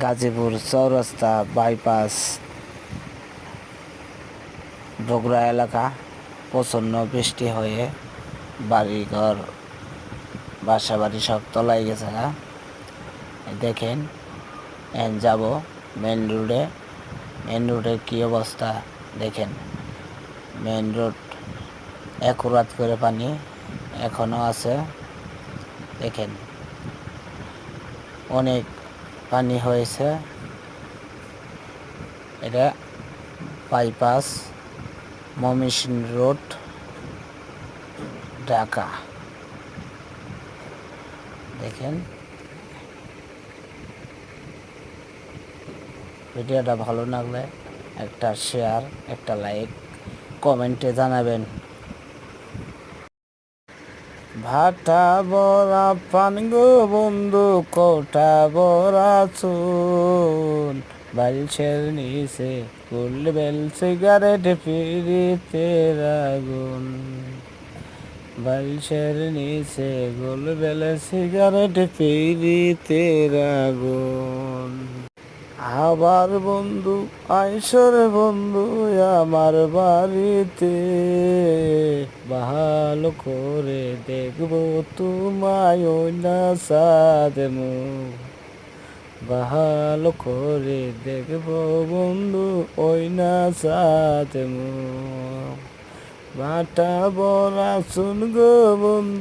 গাজীপুর চৌরাস্তা বাইপাস বগুড়া এলাকা। প্রচণ্ড বৃষ্টি হয়ে বাড়িঘর বাসা বাড়ি সব তলায় গেছে না দেখেন, এখন যাব মেন রোডে মেন রোডের কী অবস্থা দেখেন। মেন রোড একুরাত করে পানি এখনও আছে। দেখেন, অনেক পানি হয়েছে। এটা বাইপাস মমিসিং রোড, ঢাকা। দেখেন। ভিডিওটা ভালো লাগলে একটা শেয়ার একটা লাইক কমেন্টে জানাবেন। ভাটা বড়া পান গো বন্ধু, কোটা বড়া চুন বালছের নিচে কুল বেল সিগারেট পিড়িতে আগুন বালছের নিচে গোল বেল সিগারেট পিড়িতে আগুন আবার বন্ধু আইসর বন্ধু, আমার বাড়িতে। ভালো করে দেখব তোমায় না সাদমু ভালো করে দেখব বন্ধু ওই না সাদমু বাটা বলা শুনগো বন্ধু।